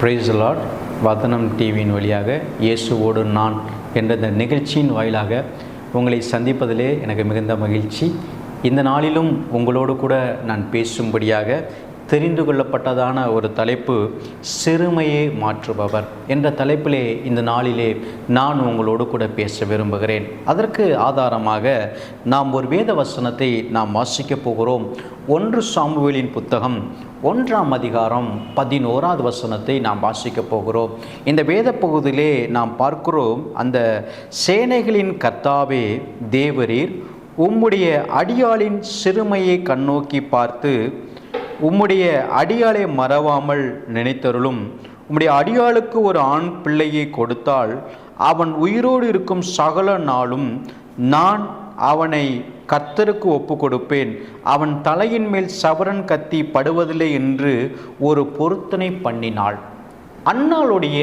Price lot வதனம் டிவியின் வழியாக இயேசுவோடு நான் என்ற இந்த நிகழ்ச்சியின் வாயிலாக உங்களை சந்திப்பதிலே எனக்கு மிகுந்த மகிழ்ச்சி. இந்த நாளிலும் உங்களோடு கூட நான் பேசும்படியாக தெரிந்து கொள்ளப்பட்டதான ஒரு தலைப்பு சிறுமையை மாற்றுபவர் என்ற தலைப்பிலே இந்த நாளிலே நான் உங்களோடு கூட பேச விரும்புகிறேன். அதற்கு ஆதாரமாக நாம் ஒரு வேத வசனத்தை நாம் வாசிக்கப் போகிறோம். ஒன்று சாமுவேலின் புத்தகம் ஒன்றாம் அதிகாரம் பதினோராவது வசனத்தை நாம் வாசிக்கப் போகிறோம். இந்த வேத பகுதியிலே நாம் பார்க்கிறோம் அந்த சேனைகளின் கர்த்தாவே தேவரீர் உம்முடைய அடியாளின் சிறுமையை கண்ணோக்கி பார்த்து உம்முடைய அடியாளை மறவாமல் நினைத்தருளும். உம்முடைய அடியாளுக்கு ஒரு ஆண் பிள்ளையை கொடுத்தால் அவன் உயிரோடு இருக்கும் சகல நாளும் நான் அவனை கத்தருக்கு ஒப்பு கொடுப்பேன் அவன் தலையின் மேல் சவரன் கத்தி படுவதில்லை என்று ஒரு பொருத்தனை பண்ணினாள். அன்னாளுடைய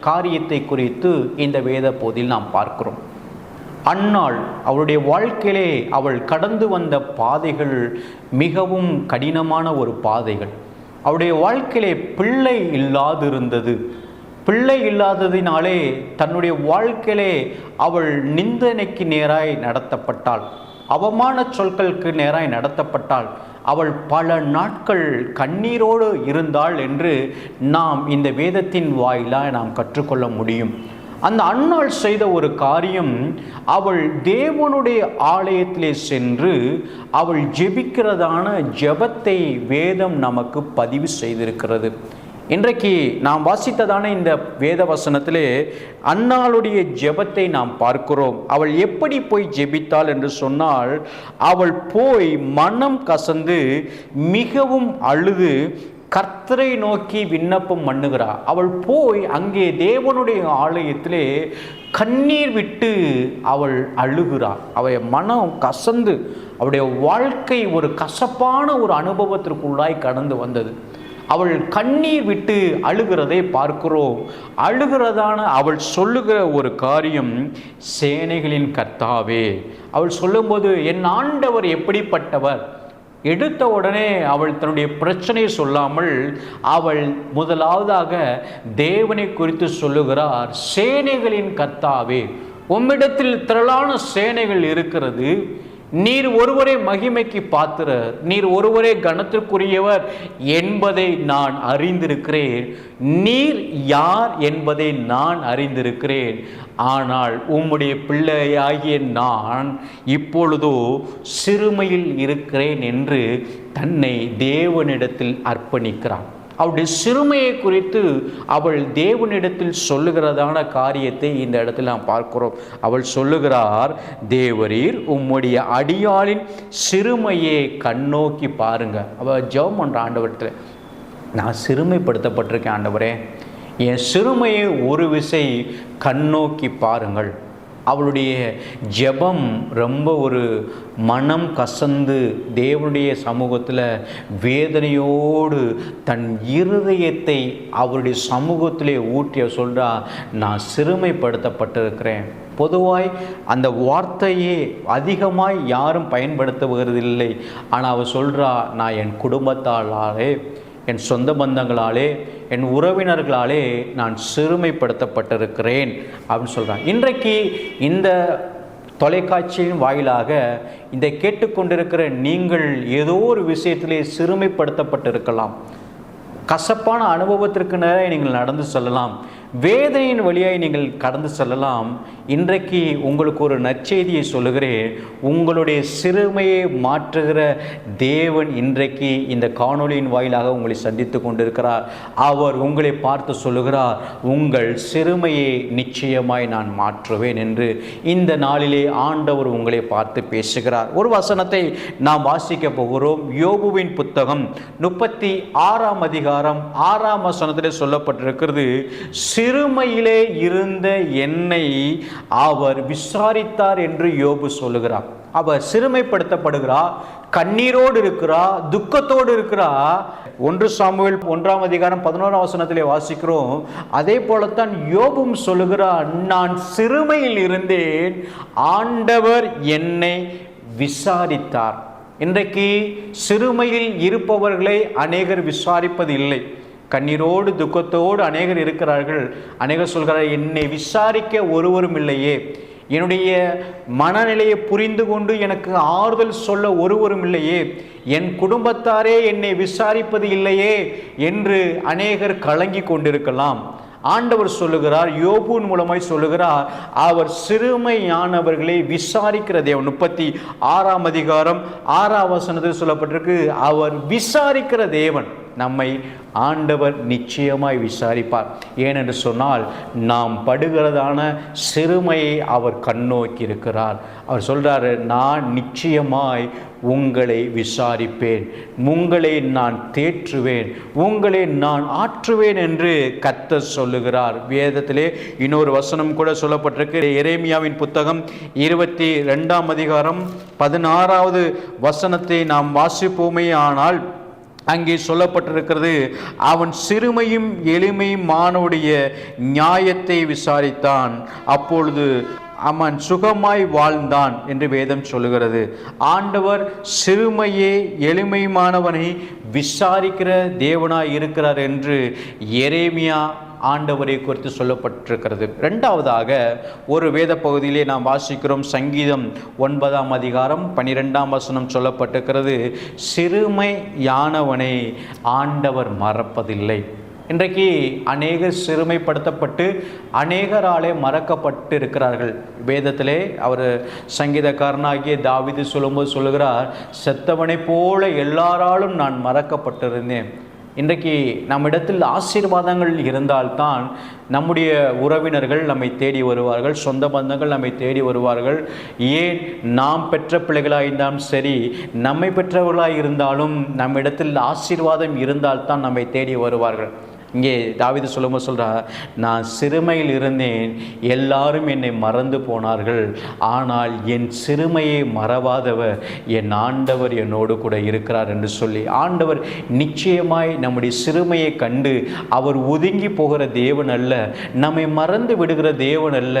காரியத்தை குறித்து இந்த வேத போதில் நாம் பார்க்கிறோம். அன்னாள் அவளுடைய வாழ்க்கையிலே அவள் கடந்து வந்த பாதைகள் மிகவும் கடினமான ஒரு பாதைகள். அவளுடைய வாழ்க்கையிலே பிள்ளை இல்லாதிருந்தது. பிள்ளை இல்லாததினாலே தன்னுடைய வாழ்க்கையிலே அவள் நிந்தனைக்கு நேராய் நடத்தப்பட்டாள். அவமான சொற்களுக்கு நேராய் நடத்தப்பட்டாள். அவள் பல நாட்கள் கண்ணீரோடு இருந்தாள் என்று நாம் இந்த வேதத்தின் வாயிலாக நாம் கற்றுக்கொள்ள முடியும். அந்த அன்னாள் செய்த ஒரு காரியம் அவள் தேவனுடைய ஆலயத்திலே சென்று அவள் ஜெபிக்கிறதான ஜெபத்தை வேதம் நமக்கு பதிவு செய்திருக்கிறது. இன்றைக்கு நாம் வாசித்ததான இந்த வேத வசனத்திலே அன்னாளுடைய ஜெபத்தை நாம் பார்க்கிறோம். அவள் எப்படி போய் ஜெபித்தாள் என்று சொன்னால் அவள் போய் மனம் கசந்து மிகவும் அழுது கர்த்தரை நோக்கி விண்ணப்பம் பண்ணுகிறாள் அவள் போய் அங்கே தேவனுடைய ஆலயத்திலே கண்ணீர் விட்டு அவள் அழுகிறாள் அவள் மனம் கசந்து அவளுடைய வாழ்க்கை ஒரு கசப்பான ஒரு அனுபவத்திற்குள்ளாய் கடந்து வந்தது. அவள் கண்ணீர் விட்டு அழுகிறதை பார்க்கிறோம். அழுகிறதான அவள் சொல்லுகிற ஒரு காரியம் சேனைகளின் கர்த்தாவே. அவள் சொல்லும்போது என் ஆண்டவர் எப்படிப்பட்டவர்? எடுத்த உடனே அவள் தன்னுடைய பிரச்சனையை சொல்லாமல் அவள் முதலாவதாக தேவனை குறித்து சொல்லுகிறார் சேனைகளின் கர்த்தாவே உம்மிடத்தில் திரளான சேனைகள் இருக்கிறது. நீர் ஒருவரே மகிமைக்கு பாத்திரர் நீர் ஒருவரே கனத்திற்குரியவர் என்பதை நான் அறிந்திருக்கிறேன். நீர் யார் என்பதை நான் அறிந்திருக்கிறேன். ஆனால் உம்முடைய பிள்ளையாகிய நான் இப்பொழுதோ சிறுமையில் இருக்கிறேன் என்று தன்னை தேவனிடத்தில் அர்ப்பணிக்கிறான். அவருடைய சிறுமையை குறித்து அவள் தேவனிடத்தில் சொல்லுகிறதான காரியத்தை இந்த இடத்தில் நாம் பார்க்கிறோம். அவள் சொல்லுகிறார் தேவரீர் உம்முடைய அடியாளின் சிறுமையை கண்ணோக்கி பாருங்க. அவள் ஜெபம் பண்ணுற ஆண்டவரத்தில் நான் சிறுமைப்படுத்தப்பட்டிருக்கேன் ஆண்டவரே. என் சிறுமையை ஒரு விசை கண்ணோக்கி பாருங்கள். அவளுடைய ஜெபம் ரொம்ப ஒரு மனம் கசந்து தேவனுடைய சமூகத்தில் வேதனையோடு தன் இருதயத்தை அவருடைய சமூகத்திலே ஊற்றிய சொல்கிறா நான் சிறுமைப்படுத்தப்பட்டிருக்கிறேன். பொதுவாய் அந்த வார்த்தையே அதிகமாய் யாரும் பயன்படுத்துவதில்லை. ஆனால் அவள் சொல்கிறா நான் என் குடும்பத்தாளாலே என் சொந்த பந்தங்களாலே என் உறவினர்களாலே நான் சிறுமைப்படுத்தப்பட்டிருக்கிறேன் அப்படின்னு சொல்கிறான் இன்றைக்கு இந்த தொலைக்காட்சியின் வாயிலாக இதை கேட்டுக்கொண்டிருக்கிற நீங்கள் ஏதோ ஒரு விஷயத்திலே சிறுமைப்படுத்தப்பட்டிருக்கலாம். கசப்பான அனுபவத்திற்கு நேராக நீங்கள் நடந்து செல்லலாம். வேதனையின் வழியாய் நீங்கள் கடந்து செல்லலாம். இன்றைக்கு உங்களுக்கு ஒரு நற்செய்தியை சொல்லுகிறேன். உங்களுடைய சிறுமையை மாற்றுகிற தேவன் இன்றைக்கு இந்த காணொளியின் வாயிலாக உங்களை சந்தித்து கொண்டிருக்கிறார். அவர் உங்களை பார்த்து சொல்லுகிறார் உங்கள் சிறுமையை நிச்சயமாய் நான் மாற்றுவேன் என்று. இந்த நாளிலே ஆண்டவர் உங்களை பார்த்து பேசுகிறார். ஒரு வசனத்தை நாம் வாசிக்க போகிறோம். யோபுவின் புத்தகம் முப்பத்தி ஆறாம் அதிகாரம் ஆறாம் வசனத்திலே சொல்லப்பட்டிருக்கிறது சிறுமையிலே இருந்த என்னை அவர் விசாரித்தார் என்று யோபு சொல்லுகிறார். அவர் சிறுமைப்படுத்தப்படுகிறா கண்ணீரோடு இருக்கிறா துக்கத்தோடு இருக்கிறா. ஒன்று சாமுவேல் ஒன்றாம் அதிகாரம் பதினோராம் வசனத்திலே வாசிக்கிறோம். அதே போலத்தான் யோபும் சொல்லுகிறான் நான் சிறுமையில் இருந்தேன் ஆண்டவர் என்னை விசாரித்தார். இன்றைக்கு சிறுமையில் இருப்பவர்களை அநேகர் விசாரிப்பது இல்லை கண்ணீரோடு துக்கத்தோடு அநேகர் இருக்கிறார்கள். அநேகர் சொல்கிறார் என்னை விசாரிக்க ஒருவரும் இல்லையே. என்னுடைய மனநிலையை புரிந்து கொண்டு எனக்கு ஆறுதல் சொல்ல ஒருவரும் இல்லையே. என் குடும்பத்தாரே என்னை விசாரிப்பது இல்லையே என்று அநேகர் கலங்கி கொண்டிருக்கலாம். ஆண்டவர் சொல்லுகிறார் யோபுன் மூலமாய் சொல்லுகிறார் அவர் சிறுமையானவர்களை விசாரிக்கிற தேவன். முப்பத்தி ஆறாம் அதிகாரம் ஆறாம் வசனத்தில் சொல்லப்பட்டிருக்கு அவர் விசாரிக்கிற தேவன். நம்மை ஆண்டவர் நிச்சயமாய் விசாரிப்பார். ஏனென்று சொன்னால் நாம் படுகிறதான சிறுமையை அவர் கண்ணோக்கி இருக்கிறார். அவர் சொல்கிறாரு நான் நிச்சயமாய் உங்களை விசாரிப்பேன். உங்களை நான் தேற்றுவேன். உங்களை நான் ஆற்றுவேன் என்று கத்த சொல்லுகிறார். வேதத்திலே இன்னொரு வசனம் கூட சொல்லப்பட்டிருக்கு. எரேமியாவின் புத்தகம் இருபத்தி ரெண்டாம் அதிகாரம் பதினாறாவது வசனத்தை நாம் வாசிப்போமே ஆனால் அங்கே சொல்லப்பட்டிருக்கிறது அவன் சிறுமையும் எளிமையும் மானுடைய நியாயத்தை விசாரித்தான். அப்பொழுது அவன் சுகமாய் வாழ்ந்தான் என்று வேதம் சொல்லுகிறது. ஆண்டவர் சிறுமையே எளிமையுமானவனை விசாரிக்கிற தேவனாய் இருக்கிறார் என்று எரேமியா ஆண்டவரை குறித்து சொல்லப்பட்டிருக்கிறது. ரெண்டாவதாக ஒரு வேத பகுதியிலே நாம் வாசிக்கிறோம் சங்கீதம் ஒன்பதாம் அதிகாரம் பனிரெண்டாம் வசனம் சொல்லப்பட்டிருக்கிறது சிறுமையானவனை ஆண்டவர் மறப்பதில்லை. இன்றைக்கு அநேகர் சிறுமைப்படுத்தப்பட்டு அநேகராலே மறக்கப்பட்டு இருக்கிறார்கள் வேதத்திலே அவர் சங்கீதக்காரனாகிய தாவிது சொல்லும்போது சொல்லுகிறார் செத்தவனைப் போல எல்லாராலும் நான் மறக்கப்பட்டிருந்தேன். இன்றைக்கு நம்மிடத்தில் ஆசீர்வாதங்கள் இருந்தால்தான் நம்முடைய உறவினர்கள் நம்மை தேடி வருவார்கள் சொந்த பந்தங்கள் நம்மை தேடி வருவார்கள். ஏன் நாம் பெற்ற பிள்ளைகளாக இருந்தாலும் சரி நம்மை பெற்றவர்களாக இருந்தாலும் நம்மிடத்தில் ஆசீர்வாதம் இருந்தால்தான் நம்மை தேடி வருவார்கள். இங்கே தாவிது சொல்லும்போது சொல்கிறார் நான் சிறுமையில் இருந்தேன் எல்லாரும் என்னை மறந்து போனார்கள். ஆனால் என் சிறுமையை மறவாதவர் என் ஆண்டவர் என்னோடு கூட இருக்கிறார் என்று சொல்லி ஆண்டவர் நிச்சயமாய் நம்முடைய சிறுமையை கண்டு அவர் ஒதுங்கி போகிற தேவன் அல்ல நம்மை மறந்து விடுகிற தேவன் அல்ல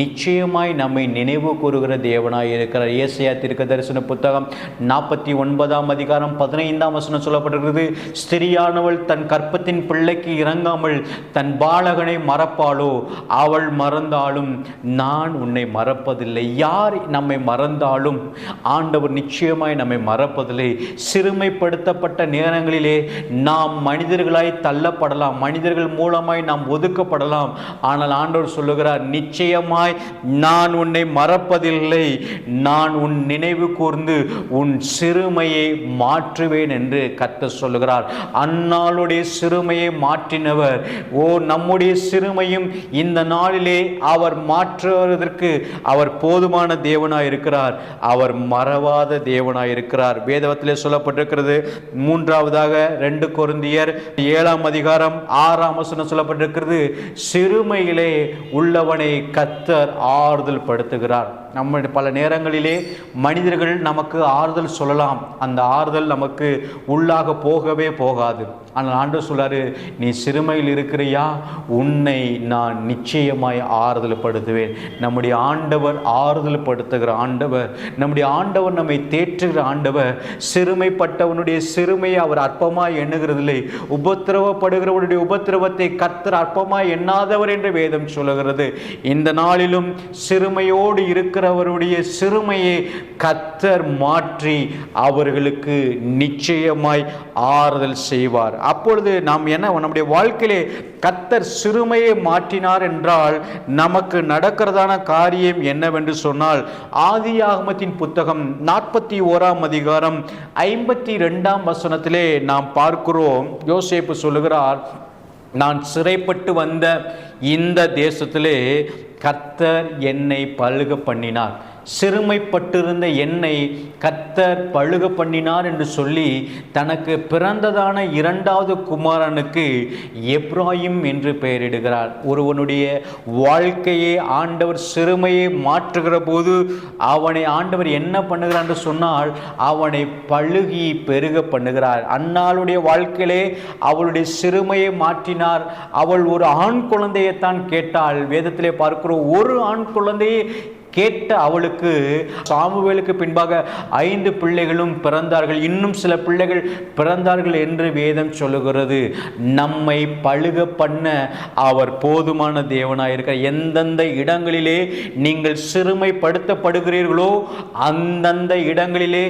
நிச்சயமாய் நம்மை நினைவு கூறுகிற தேவனாய் இருக்கிறார். இயேசையா திருக்க தரிசன புத்தகம் நாற்பத்தி ஒன்பதாம் அதிகாரம் பதினைந்தாம் வசனம் சொல்லப்பட்டிருக்கிறது ஸ்திரியானவள் தன் கற்பத்தின் பிள்ளைக்கு இறங்காமல் தன் பாலகனை மறப்பாளோ? அவள் மறந்தாலும் நான் உன்னை மறப்பதில்லை. யார் நம்மை மறந்தாலும்? ஆண்டவர் நிச்சயமாய் நம்மை மறப்பதில்லை. சிறுமைப்படுத்தப்பட்ட நேரங்களிலே நாம் மனிதர்களாய் தள்ளப்படலாம். மனிதர்கள் மூலமாய் நாம் ஒதுக்கப்படலாம். ஆனால் ஆண்டவர் சொல்லுகிறார் நிச்சயமாய் நான் உன்னை மறப்பதில்லை. நான் உன் நினைவு கூர்ந்து உன் சிறுமையை மாற்றுவேன் என்று கத்த சொல்லுகிறார். அந்நாளுடைய சிறுமையை மாற்ற மாற்றினவர். ஓ நம்முடைய சிறுமையும் இந்த நாளிலே அவர் மாற்றுவதற்கு அவர் போதுமான தேவனாய் இருக்கிறார் அவர் மறவாத தேவனாய் இருக்கிறார் வேதவத்திலே சொல்லப்பட்டிருக்கிறது மூன்றாவதாக ரெண்டு கொருந்தியர் ஏழாம் அதிகாரம் ஆறாம் வசனம் சொல்லப்பட்டிருக்கிறது. சிறுமையிலே உள்ளவனை கத்தர் ஆறுதல் படுத்துகிறார் நம்ம பல நேரங்களிலே மனிதர்கள் நமக்கு ஆறுதல் சொல்லலாம். அந்த ஆறுதல் நமக்கு உள்ளாக போகவே போகாது. ஆனால் ஆண்டு சொல்லாரு நீ சிறுமையில் இருக்கிறியா? உன்னை நான் நிச்சயமாய் ஆறுதல் படுத்துவேன் நம்முடைய ஆண்டவர் ஆறுதல் படுத்துகிற ஆண்டவர் நம்முடைய ஆண்டவர் நம்மை தேற்றுகிற ஆண்டவர் சிறுமைப்பட்டவனுடைய சிறுமையை அவர் அற்பமாய் எண்ணுகிறதில்லை. உபத்திரவப்படுகிறவனுடைய உபத்திரவத்தை கத்தர் அற்பமாய் எண்ணாதவர் என்று வேதம் சொல்லுகிறது. இந்த நாளிலும் சிறுமையோடு இருக்கிறவருடைய சிறுமையை கத்தர் மாற்றி அவர்களுக்கு நிச்சயமாய் ஆறுதல் செய்வார். அப்பொழுது நாம் என்ன நம்முடைய வாழ்க்கையிலே கத்தர் சிறுமையை மாற்றினார் என்றால் நமக்கு நடக்கிறதான காரியம் என்னவென்று சொன்னால் ஆதி ஆகமத்தின் புத்தகம் நாற்பத்தி ஓராம் அதிகாரம் ஐம்பத்தி ரெண்டாம் வசனத்திலே நாம் பார்க்கிறோம். யோசேப்பு சொல்லுகிறார் நான் சிறைப்பட்டு வந்த இந்த தேசத்திலே கர்த்தர் என்னை பழுக பண்ணினார் சிறுமைப்பட்டிருந்த என்னை கத்தர் பழுக பண்ணினார் என்று சொல்லி தனக்கு பிறந்ததான இரண்டாவது குமாரனுக்கு எப்ராயிம் என்று பெயரிடுகிறார். ஒருவனுடைய வாழ்க்கையை ஆண்டவர் சிறுமையை மாற்றுகிற போது அவனை ஆண்டவர் என்ன பண்ணுகிறார் என்று சொன்னால் அவனை பழுகி பெருக பண்ணுகிறார். அன்னாளுடைய வாழ்க்கையிலே அவளுடைய சிறுமையை மாற்றினார். அவள் ஒரு ஆண் குழந்தையைத்தான் கேட்டாள். வேதத்திலே பார்க்கிறோம் ஒரு ஆண் குழந்தையை கேட்ட அவளுக்கு சாமுவேலுக்கு பின்பாக ஐந்து பிள்ளைகளும் பிறந்தார்கள். இன்னும் சில பிள்ளைகள் பிறந்தார்கள் என்று வேதம் சொல்லுகிறது. நம்மை பழுக பண்ண அவர் போதுமான தேவனாயிருக்கிறார் எந்தெந்த இடங்களிலே நீங்கள் சிறுமைப்படுத்தப்படுகிறீர்களோ அந்தந்த இடங்களிலே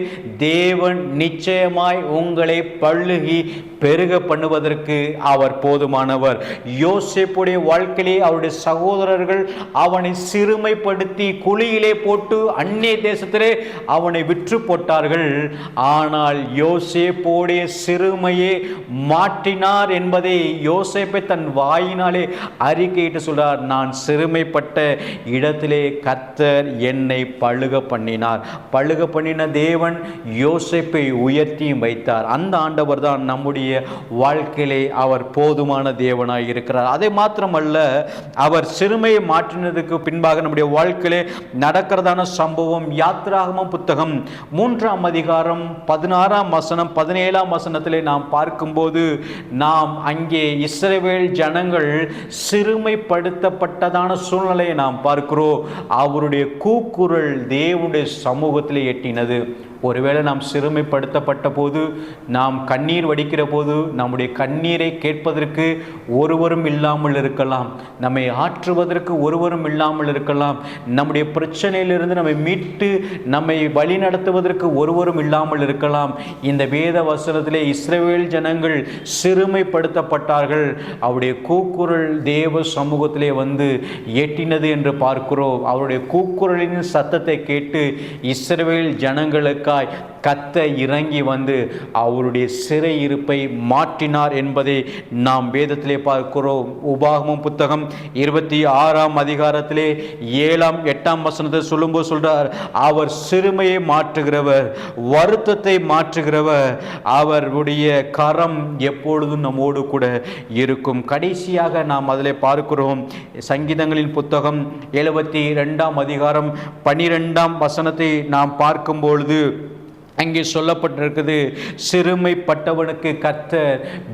தேவன் நிச்சயமாய் உங்களை பழுகி பெருக பண்ணுவதற்கு அவர் போதுமானவர். யோசிப்புடைய வாழ்க்கையிலே அவருடைய சகோதரர்கள் அவனை சிறுமைப்படுத்தி குழியிலே போட்டு அந்நிய தேசத்திலே அவனை விற்று போட்டார்கள். ஆனால் யோசேப்போடைய சிறுமையே மாற்றினார் என்பதை யோசேப்பை தன் வாயினாலே அறிக்கையிட்டு சொல்றார். நான் சிறுமைப்பட்ட இடத்திலே கத்தர் என்னை பழுக பண்ணினார். பழுக பண்ணின தேவன் யோசேப்பை உயர்த்தியும் வைத்தார். அந்த ஆண்டவர் தான் நம்முடைய வாழ்க்கையிலே அவர் போதுமான தேவனாய் இருக்கிறார். அதை மாத்திரமல்ல அவர் சிறுமையை மாற்றினதுக்கு பின்பாக நம்முடைய வாழ்க்கையிலே நடக்கிறதான சம்பவம் யாத்ராகம புத்தகம் மூன்றாம் அதிகாரம் பதினாறாம் வசனம் பதினேழாம் வசனத்திலே நாம் பார்க்கும்போது நாம் அங்கே இஸ்ரேவேல் ஜனங்கள் சிறுமைப்படுத்தப்பட்டதான சூழ்நிலையை நாம் பார்க்கிறோம். அவருடைய கூக்குரல் தேவனுடைய சமூகத்திலே எட்டினது. ஒருவேளை நாம் சிறுமைப்படுத்தப்பட்ட போது நாம் கண்ணீர் வடிக்கிற போது நம்முடைய கண்ணீரை கேட்பதற்கு ஒருவரும் இல்லாமல் இருக்கலாம். நம்மை ஆற்றுவதற்கு ஒருவரும் இல்லாமல் இருக்கலாம். நம்முடைய பிரச்சனையிலிருந்து நம்மை மீட்டு நம்மை வழி நடத்துவதற்கு ஒருவரும் இல்லாமல் இருக்கலாம். இந்த வேத வசனத்திலே இஸ்ரேல் ஜனங்கள் சிறுமைப்படுத்தப்பட்டார்கள். அவருடைய கூக்குரல் தேவ சமூகத்திலே வந்து எட்டினது என்று பார்க்கிறோம். அவருடைய கூக்குரலின் சத்தத்தை கேட்டு இஸ்ரவேல் ஜனங்களுக்காய் கத்த இறங்கி வந்து அவருடைய சிறை இருப்பை மாற்றினார் என்பதை நாம் வேதத்திலே பார்க்கிறோம். உபாகமும் புத்தகம் இருபத்தி ஆறாம் அதிகாரத்திலே ஏழாம் எட்டாம் வசனத்தை சொல்லும்போது சொல்றார் அவர் சிறுமையை மாற்றுகிறவர் வருத்தத்தை மாற்றுகிறவர் அவருடைய கரம் எப்பொழுதும் நம்மோடு கூட இருக்கும். கடைசியாக நாம் அதில் பார்க்கிறோம் சங்கீதங்களின் புத்தகம் எழுபத்தி ரெண்டாம் அதிகாரம் பனிரெண்டாம் வசனத்தை நாம் பார்க்கும் பொழுது அங்கே சொல்லப்பட்டிருக்குது சிறுமைப்பட்டவனுக்கு கத்த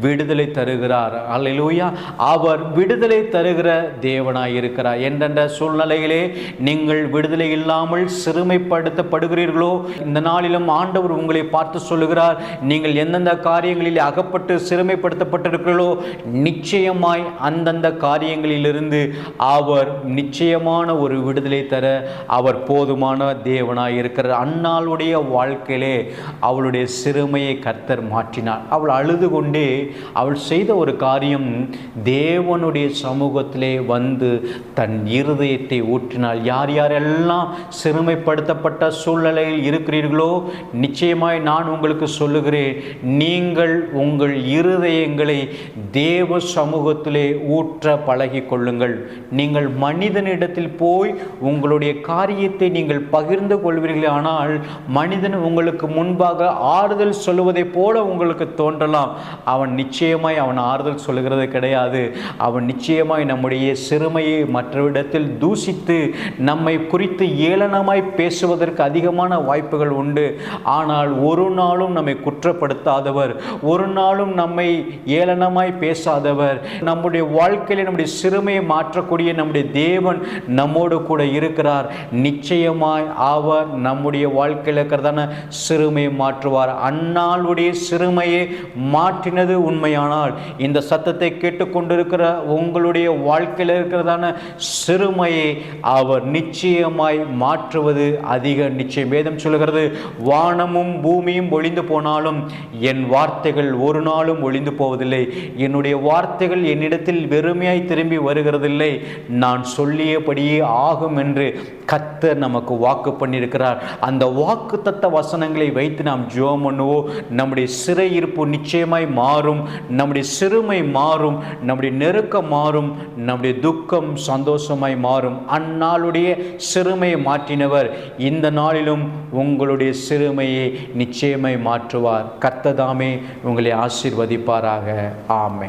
விடுதலை தருகிறார். அல்லேலூயா. அவர் விடுதலை தருகிற தேவனாய் இருக்கிறார். எந்தெந்த சூழ்நிலையிலே நீங்கள் விடுதலை இல்லாமல் சிறுமைப்படுத்தப்படுகிறீர்களோ இந்த நாளிலும் ஆண்டவர் உங்களை பார்த்து சொல்லுகிறார் நீங்கள் எந்தெந்த காரியங்களில் அகப்பட்டு சிறுமைப்படுத்தப்பட்டிருக்கிறீர்களோ நிச்சயமாய் அந்தந்த காரியங்களிலிருந்து அவர் நிச்சயமான ஒரு விடுதலை தர அவர் போதுமான தேவனாய் இருக்கிறார். அன்னாளுடைய வாழ்க்கையிலே அவளுடைய சிறுமையை கர்த்தர் மாற்றினார். அவள் அழுது கொண்டே அவள் செய்த ஒரு காரியம் தேவனுடைய சமூகத்திலே வந்து தன் இருதயத்தை ஊற்றினாள். யார் யாரெல்லாம் சிறுமைப்படுத்தப்பட்ட சூழ்நிலையில் இருக்கிறீர்களோ நிச்சயமாய் நான் உங்களுக்கு சொல்லுகிறேன் நீங்கள் உங்கள் இருதயங்களை தேவ சமூகத்திலே ஊற்ற பழகி கொள்ளுங்கள். நீங்கள் மனிதனிடத்தில் போய் உங்களுடைய காரியத்தை நீங்கள் பகிர்ந்து கொள்வீர்கள் ஆனால் மனிதன் உங்களுக்கு முன்பாக ஆறுதல் சொல்லுவதைப் போல உங்களுக்கு தோன்றலாம். அவன் நிச்சயமாய் அவன் ஆறுதல் சொல்லுகிறது கிடையாது. அவன் நிச்சயமாய் நம்முடைய சிறுமையை மற்றவிடத்தில் தூசித்து நம்மை குறித்து ஏளனமாய் பேசுவதற்கு அதிகமான வாய்ப்புகள் உண்டு. ஆனால் ஒரு நாளும் நம்மை குற்றப்படுத்தாதவர் ஒரு நாளும் நம்மை ஏளனமாய் பேசாதவர். நம்முடைய வாழ்க்கையில் நம்முடைய சிறுமையை மாற்றக்கூடிய நம்முடைய தேவன் நம்மோடு கூட இருக்கிறார். நிச்சயமாய் அவர் நம்முடைய வாழ்க்கையில் இருக்கிறதான சிறுமையை மாற்றுவார். அந்நாளுடைய சிறுமையை மாற்றினது உண்மையானால் இந்த சத்தத்தை கேட்டுக்கொண்டிருக்கிற உங்களுடைய வாழ்க்கையில் இருக்கிறதான சிறுமையை அவர் நிச்சயமாய் மாற்றுவது அதிக நிச்சயம். வேதம் சொல்லுகிறது வானமும் பூமியும் ஒளிந்து போனாலும் என் வார்த்தைகள் ஒரு நாளும் ஒளிந்து போவதில்லை. என்னுடைய வார்த்தைகள் என்னிடத்தில் வெறுமையாய் திரும்பி வருகிறதில்லை. நான் சொல்லியபடியே ஆகும் என்று கத்தர் நமக்கு வாக்கு பண்ணியிருக்கிறார். அந்த வாக்கு தத்த வசனங்கள் வைத்து நாம் ஜோம் பண்ணுவோம். நம்முடைய சிறை இருப்பு நிச்சயமாய் மாறும். நம்முடைய சிறுமை மாறும். நம்முடைய நெருக்கம் மாறும். நம்முடைய துக்கம் சந்தோஷமாய் மாறும். அந்நாளுடைய சிறுமையை மாற்றினவர் இந்த நாளிலும் உங்களுடைய சிறுமையை நிச்சயமாய் மாற்றுவார். கத்ததாமே உங்களை ஆசீர்வதிப்பாராக. ஆமை